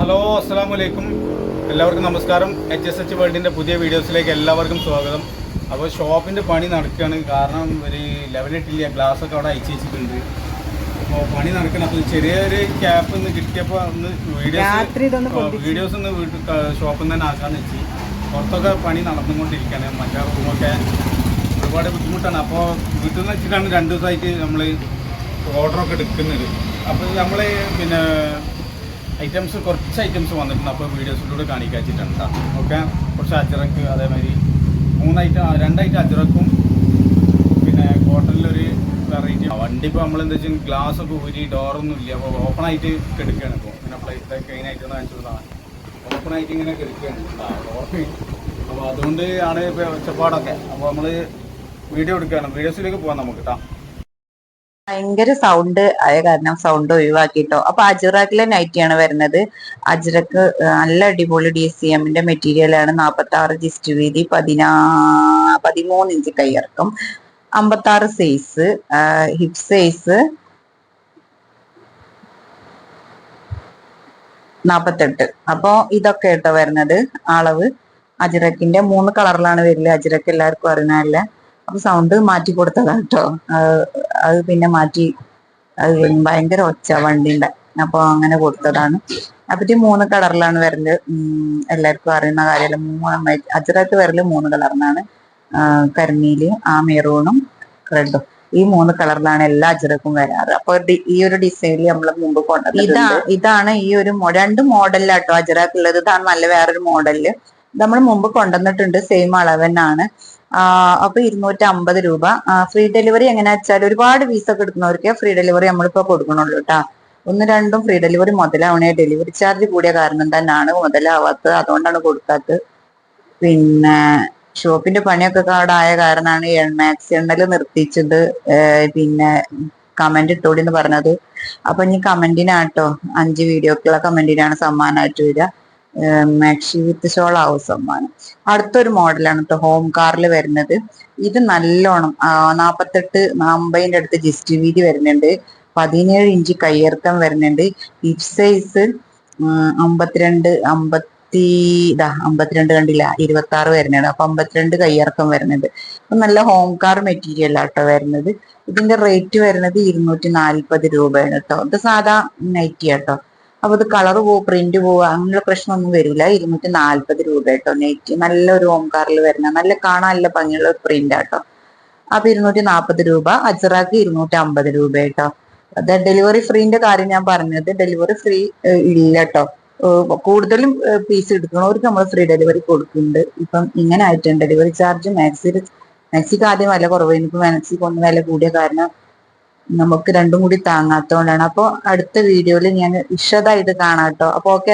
Hello അസ്സാം വലൈക്കും എല്ലാവർക്കും നമസ്കാരം. എച്ച് എസ് എച്ച് വേൾഡിന്റെ പുതിയ വീഡിയോസിലേക്ക് എല്ലാവർക്കും സ്വാഗതം. അപ്പോൾ ഷോപ്പിന്റെ പണി നടക്കുകയാണ്. കാരണം ഒരു ലെവലിട്ടില്ല ഗ്ലാസ് ഒക്കെ അവിടെ അയച്ചു വെച്ചിട്ടുണ്ട്. അപ്പോൾ പണി നടക്കണം. അപ്പോൾ ചെറിയൊരു ക്യാപ്പ് ഒന്ന് കിട്ടിയപ്പോൾ ഒന്ന് വീഡിയോസ് വീഡിയോസ് ഒന്ന് വീട്ടിൽ ഷോപ്പിൽ നിന്ന് തന്നെ ആക്കാന്ന് വെച്ച്. പുറത്തൊക്കെ പണി നടന്നുകൊണ്ടിരിക്കുകയാണ്. മറ്റേ റൂമൊക്കെ ഒരുപാട് ബുദ്ധിമുട്ടാണ്. അപ്പോൾ വീട്ടിൽ നിന്ന് വെച്ചിട്ടാണ് രണ്ട് ദിവസമായിട്ട് നമ്മൾ ഓർഡറൊക്കെ എടുക്കുന്നത്. അപ്പോൾ നമ്മൾ പിന്നെ ഐറ്റംസ് കുറച്ച് ഐറ്റംസ് വന്നിട്ടുണ്ട്. അപ്പോൾ വീഡിയോസിലൂടെ കാണിക്കാച്ചിട്ടുണ്ട് ഓക്കെ? കുറച്ച് അജറക്ക് അതേമാതിരി മൂന്ന് ഐറ്റം രണ്ട് ഐറ്റം അജറക്കും പിന്നെ കോട്ടണിലൊരു വെറൈറ്റി വണ്ടി ഇപ്പോൾ നമ്മൾ എന്താ വെച്ചാൽ ഗ്ലാസ് ഒക്കെ ഊരി ഡോറൊന്നും ഇല്ല. അപ്പോൾ ഓപ്പൺ ആയിട്ട് കെടുക്കുകയാണ് ഇപ്പോൾ ഇങ്ങനെ പ്ലേറ്റ് ക്ലീൻ ആയിട്ട് കാണിച്ചതാണ് ഓപ്പൺ ആയിട്ട് ഇങ്ങനെ കെടുക്കുകയാണ് അപ്പോൾ അതുകൊണ്ട് ആണ് ഇപ്പോൾ ഒച്ചപ്പാടൊക്കെ അപ്പോൾ നമ്മൾ വീഡിയോ എടുക്കുകയാണ് വീഡിയോസിലേക്ക് പോകാം നമുക്ക് കേട്ടോ ഭയങ്കര സൗണ്ട് ആയ കാരണം സൗണ്ട് ഒഴിവാക്കിട്ടോ. അപ്പൊ അജറാക്കിലെ നൈറ്റിയാണ് വരുന്നത്. അജിറക്ക് നല്ല അടിപൊളി ഡി സി എമ്മിന്റെ മെറ്റീരിയൽ ആണ്. നാപ്പത്തി ആറ് ജിസ്റ്റ് വീതി പതിനാ പതിമൂന്ന് ഇഞ്ച് കൈയിറക്കം അമ്പത്തി ആറ് സൈസ് ഹിപ് സൈസ് നാപ്പത്തെട്ട്. അപ്പോ ഇതൊക്കെ കേട്ടോ വരുന്നത് അളവ്. അജിറക്കിന്റെ മൂന്ന് കളറിലാണ് വരില്ല അജിറക്ക് എല്ലാവർക്കും അറിയുന്നതല്ല അപ്പൊ സൗണ്ട് മാറ്റി കൊടുത്തതാണ് കേട്ടോ അത് പിന്നെ മാറ്റി അത് ഭയങ്കര ഒച്ച വണ്ടിന്റെ. അപ്പൊ അങ്ങനെ കൊടുത്തതാണ്. അപ്പറ്റി മൂന്ന് കളറിലാണ് വരൽ. എല്ലാവർക്കും അറിയുന്ന കാര്യമല്ല. മൂന്ന് അജറാത്ത് വരൽ മൂന്ന് കളറിനാണ്. കരിമീൽ ആ മെറൂണും റെഡും. ഈ മൂന്ന് കളറിലാണ് എല്ലാ അജറക്കും വരാറ്. അപ്പൊ ഈ ഒരു ഡിസൈനിൽ നമ്മൾ മുമ്പ് കൊണ്ടത് ഇതാ ഇതാണ് ഈ ഒരു രണ്ട് മോഡലിലാട്ടോ അജിറാക്ക് ഉള്ളത് ഇതാണ് നല്ല വേറൊരു മോഡലിൽ. നമ്മൾ മുമ്പ് കൊണ്ടുവന്നിട്ടുണ്ട് സെയിം അളവ് തന്നെയാണ് അപ്പൊ ഇരുന്നൂറ്റി അമ്പത് രൂപ ഫ്രീ ഡെലിവറി എങ്ങനെയാ വെച്ചാൽ ഒരുപാട് പീസ് ഒക്കെ എടുക്കുന്നവർക്ക് ഫ്രീ ഡെലിവറി നമ്മളിപ്പോ കൊടുക്കണുള്ളൂ കേട്ടാ ഒന്ന് രണ്ടും ഫ്രീ ഡെലിവറി മുതലാവണേ. ഡെലിവറി ചാർജ് കൂടിയ കാരണം തന്നെയാണ് മുതലാവാത്തത്. അതുകൊണ്ടാണ് കൊടുക്കാത്തത്. പിന്നെ ഷോപ്പിന്റെ പണിയൊക്കെ കാടായ കാരണമാണ് മാക്സ് എണ്ണൽ നിർത്തിച്ചത്. പിന്നെ കമന്റ് ഇട്ടോടി എന്ന് പറഞ്ഞത്. അപ്പൊ ഇനി കമന്റിനാട്ടോ അഞ്ച് വീഡിയോക്കുള്ള കമന്റിനാണ് സമ്മാനമായിട്ട് വരിക. മാക്സി വിത്ത് ഷോൾ ആവും സമ്മാനം അടുത്തൊരു മോഡലാണ് കേട്ടോ ഹോം കാറിൽ വരുന്നത്. ഇത് നല്ലോണം നാപ്പത്തെട്ട് നാമ്പതിന്റെ അടുത്ത് ജിസ്റ്റ് വീതി വരുന്നുണ്ട്. പതിനേഴ് ഇഞ്ച് കയ്യിറക്കം വരുന്നുണ്ട്. ഹിപ് സൈസ് അമ്പത്തിരണ്ട് അമ്പത്തി ഇതാ അമ്പത്തിരണ്ട് കണ്ടില്ല ഇരുപത്തി ആറ് വരുന്നുണ്ട്. അപ്പൊ അമ്പത്തിരണ്ട് കയ്യിറക്കം വരുന്നുണ്ട്. അപ്പൊ നല്ല ഹോം കാർ മെറ്റീരിയൽ ആട്ടോ വരുന്നത്. ഇതിന്റെ റേറ്റ് വരുന്നത് ഇരുന്നൂറ്റി നാൽപ്പത് രൂപയാണ് കേട്ടോ ഇത് സാധാ നൈറ്റി ആട്ടോ അപ്പൊ ഇത് കളർ പോവും പ്രിന്റ് പോവുക അങ്ങനെയുള്ള പ്രശ്നമൊന്നും വരില്ല. ഇരുന്നൂറ്റി നാല്പത് രൂപ കേട്ടോ നെറ്റ് നല്ലൊരു ഹോം കാറിൽ വരുന്ന നല്ല കാണാൻ നല്ല ഭംഗിയുള്ള പ്രിന്റ് ആട്ടോ. അപ്പൊ ഇരുന്നൂറ്റി നാൽപ്പത് രൂപ. അജറാക്ക് ഇരുന്നൂറ്റി അമ്പത് രൂപ കേട്ടോ അത് ഡെലിവറി ഫ്രീന്റെ കാര്യം ഞാൻ പറഞ്ഞത്. ഡെലിവറി ഫ്രീ ഇല്ല കേട്ടോ കൂടുതലും പീസ് എടുക്കുന്നവർക്ക് നമ്മൾ ഫ്രീ ഡെലിവറി കൊടുക്കുന്നുണ്ട്. ഇപ്പം ഇങ്ങനെ ആയിട്ടുണ്ട്. ഡെലിവറി ചാർജ് മാക്സി മാക്സിക്ക് ആദ്യം വില കുറവായിരുന്നു. ഇപ്പൊ മാക്സിക്ക് ഒന്ന് വില കൂടിയ കാരണം നമുക്ക് രണ്ടും കൂടി താങ്ങാത്തോണ്ടാണ്. അപ്പൊ അടുത്ത വീഡിയോയിൽ ഞാൻ വിശദമായിട്ട് കാണാട്ടോ അപ്പൊ ഓക്കെ